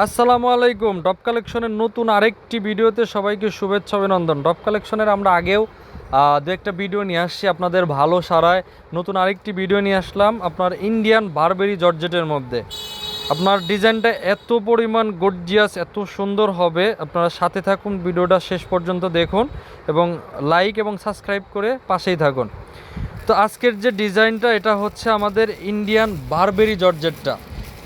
আসসালামু আলাইকুম। টপ কালেকশনের নতুন আরেকটি ভিডিওতে সবাইকে শুভেচ্ছা, অভিনন্দন। টপ কালেকশনের আমরা আগেও দু একটা ভিডিও নিয়ে আসছি আপনাদের ভালো সারায়। নতুন আরেকটি ভিডিও নিয়ে আসলাম আপনার ইন্ডিয়ান বারবেরি জর্জেটের মধ্যে। আপনার ডিজাইনটা এত পরিমাণ গর্জিয়াস, এত সুন্দর হবে। আপনারা সাথে থাকুন, ভিডিওটা শেষ পর্যন্ত দেখুন এবং লাইক এবং সাবস্ক্রাইব করে পাশেই থাকুন। তো আজকের যে ডিজাইনটা, এটা হচ্ছে আমাদের ইন্ডিয়ান বারবেরি জর্জেটটা।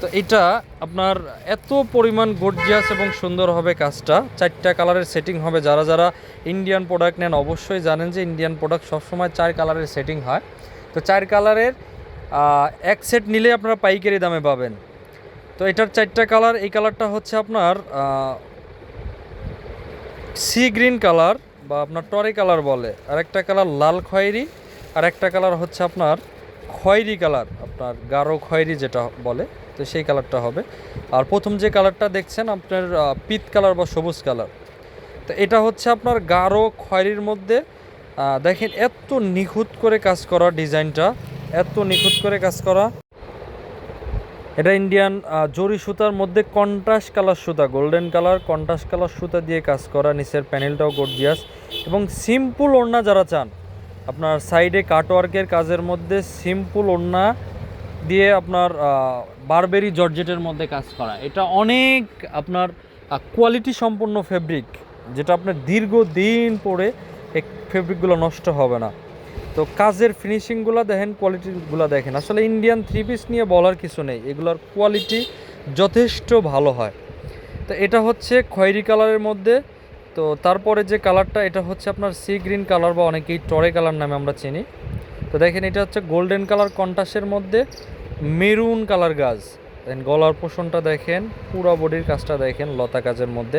তো এটা আপনার এত পরিমাণ গর্জিয়াস এবং সুন্দর হবে কাজটা। চারটা কালারের সেটিং হবে। যারা যারা ইন্ডিয়ান প্রোডাক্ট নেন, অবশ্যই জানেন যে ইন্ডিয়ান প্রোডাক্ট সবসময় চার কালারের সেটিং হয়। তো চার কালারের এক সেট নিলে আপনারা পাইকারি দামে পাবেন। তো এটার চারটা কালার এই কালারটা হচ্ছে আপনার সি গ্রিন কালার বা আপনার টরে কালার বলে। আর একটা কালার লাল খয়েরি, আর একটা কালার হচ্ছে আপনার খয়েরি কালার আপনার গাঢ় খয়েরি যেটা বলে। তো সেই কালারটা হবে। আর প্রথম যে কালারটা দেখছেন, আপনার পিত কালার বা সবুজ কালার। তো এটা হচ্ছে আপনার গাঢ় খয়েরির মধ্যে। দেখেন এত নিখুঁত করে কাজ করা ডিজাইনটা। এত নিখুঁত করে কাজ করা। এটা ইন্ডিয়ান জরি সুতার মধ্যে কন্ট্রাস্ট কালার সুতা, গোল্ডেন কালার, কন্ট্রাস্ট কালার সুতা দিয়ে কাজ করা। নিচের প্যানেলটাও গর্জিয়াস এবং সিম্পল ওড়না যারা চান, আপনার সাইডে কাটওয়ার্কের কাজের মধ্যে সিম্পল ওড়না দিয়ে আপনার বারবেরি জর্জেটের মধ্যে কাজ করা। এটা অনেক আপনার কোয়ালিটি সম্পন্ন ফেব্রিক যেটা আপনার দীর্ঘদিন পরে এই ফেব্রিকগুলো নষ্ট হবে না। তো কাজের ফিনিশিংগুলো দেখেন কোয়ালিটিগুলো দেখেন। আসলে ইন্ডিয়ান থ্রি পিস নিয়ে বলার কিছু নেই। এগুলোর কোয়ালিটি যথেষ্ট ভালো হয়। তো এটা হচ্ছে খয়েরি কালারের মধ্যে। তো তারপরে যে কালারটা, এটা হচ্ছে আপনার সি গ্রিন কালার বা অনেকেই টরে কালার নামে আমরা চিনি। তো দেখেন এটা হচ্ছে গোল্ডেন কালার কন্টাসের মধ্যে মেরুন কালার গাছ। দেন গলার পোষণটা দেখেন, পুরো বডির কাজটা দেখেন লতা কাজের মধ্যে।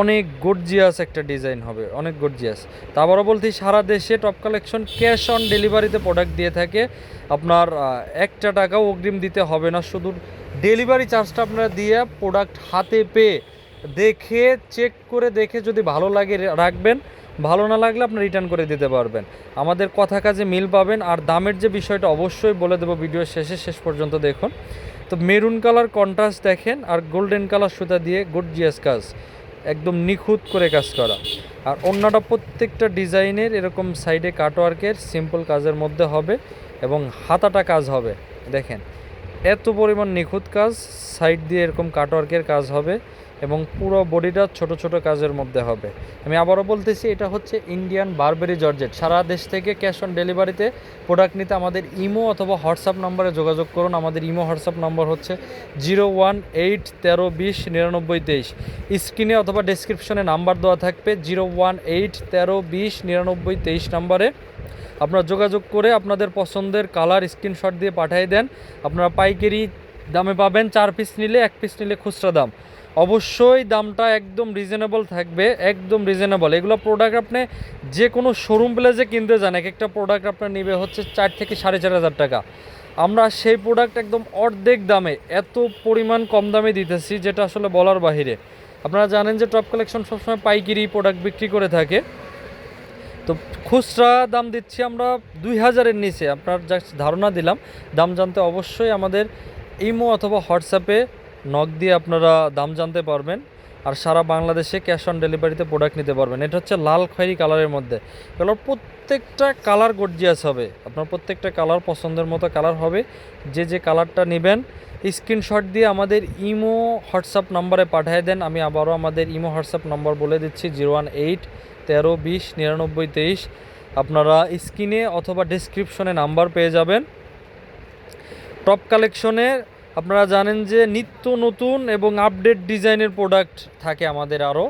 অনেক গর্জিয়াস একটা ডিজাইন হবে, অনেক গর্জিয়াস তা আবারও বলতে সারা দেশে টপ কালেকশন ক্যাশ অন ডেলিভারিতে প্রোডাক্ট দিয়ে থাকে। আপনার একটা টাকাও অগ্রিম দিতে হবে না, শুধু ডেলিভারি চার্জটা আপনারা দিয়ে প্রোডাক্ট হাতে পেয়ে দেখে চেক করে দেখে যদি ভালো লাগে রাখবেন। ভালো না লাগলে আপনি রিটার্ন করে দিতে পারবেন। আমাদের কথা কাজে মিল পাবেন, আর দামের যে বিষয়টা অবশ্যই বলে দেবো ভিডিও শেষে, শেষ পর্যন্ত দেখুন। তো মেরুন কালার কন্ট্রাস্ট দেখেন, আর গোল্ডেন কালার সুতা দিয়ে গুড গর্জিয়াস কাজ, একদম নিখুঁত করে কাজ করা। আর অন্যটা প্রত্যেকটা ডিজাইনের এরকম সাইডে কাটওয়ার্কের সিম্পল কাজের মধ্যে হবে, এবং হাতাটা কাজ হবে। দেখেন এত পরিমাণ নিখুঁত কাজ, সাইড দিয়ে এরকম কাটওয়ার্কের কাজ হবে এবং পুরো বডিটা ছোট ছোট কাজের মধ্যে হবে। আমি আবারও বলতেছি, এটা হচ্ছে ইন্ডিয়ান বারবেরি জর্জেট সারা দেশ থেকে ক্যাশ অন ডেলিভারিতে প্রোডাক্ট নিতে আমাদের ইমো অথবা হোয়াটসঅ্যাপ নম্বরে যোগাযোগ করুন। আমাদের ইমো হোয়াটসঅ্যাপ নম্বর হচ্ছে জিরো ওয়ান এইট তেরো বিশ নিরানব্বই তেইশ। স্ক্রিনে অথবা ডেসক্রিপশনে নাম্বার দেওয়া থাকবে, জিরো ওয়ান এইট তেরো বিশ নিরানব্বই তেইশ নাম্বারে। আপনারা যোগাযোগ করে আপনাদের পছন্দের কালার স্ক্রিনশট দিয়ে পাঠিয়ে দেন। আপনারা পাইকারি দামে পাবেন, চার পিস নিলে এক পিস নিলে খুচরা দাম। অবশ্যই দামটা একদম রিজনেবল থাকবে, একদম রিজনেবল এগুলো প্রোডাক্ট আপনি যে কোনো শোরুম প্লেসে কিনতে যান, এক একটা প্রোডাক্ট আপনার নেবে হচ্ছে চার থেকে সাড়ে চার হাজার টাকা। আমরা সেই প্রোডাক্ট একদম অর্ধেক দামে, এত পরিমাণ কম দামে দিতেছি যেটা আসলে বলার বাহিরে। আপনারা জানেন যে টপ কালেকশন সবসময় পাইকারি প্রোডাক্ট বিক্রি করে থাকে। তো খুচরা দাম দিচ্ছি আমরা দুই হাজারের নিচে। আপনার জাস্ট ধারণা দিলাম। দাম জানতে অবশ্যই আমাদের ইমো অথবা হোয়াটসঅ্যাপে নক দিয়ে আপনারা দাম জানতে পারবেন আর সারা বাংলাদেশে ক্যাশ অন ডেলিভারিতে প্রোডাক্ট নিতে পারবেন। এটা হচ্ছে লাল খয়েরি কালারের মধ্যে। এগুলোর প্রত্যেকটা কালার গর্জিয়াস হবে। আপনার প্রত্যেকটা কালার পছন্দের মতো কালার হবে। যে যে কালারটা নেবেন স্ক্রিনশট দিয়ে আমাদের ইমো হোয়াটসঅ্যাপ নম্বরে পাঠিয়ে দেন। আমি আবারও আমাদের ইমো হোয়াটসঅ্যাপ নম্বর বলে দিচ্ছি, জিরো ওয়ান এইট তেরো বিশ নিরানব্বই তেইশ। আপনারা স্ক্রিনে অথবা ডিসক্রিপশনে নাম্বার পেয়ে যাবেন। টপ কালেকশনে আপনারা জানেন যে নিত্য নতুন এবং আপডেট ডিজাইনের প্রোডাক্ট থাকে আমাদের আরও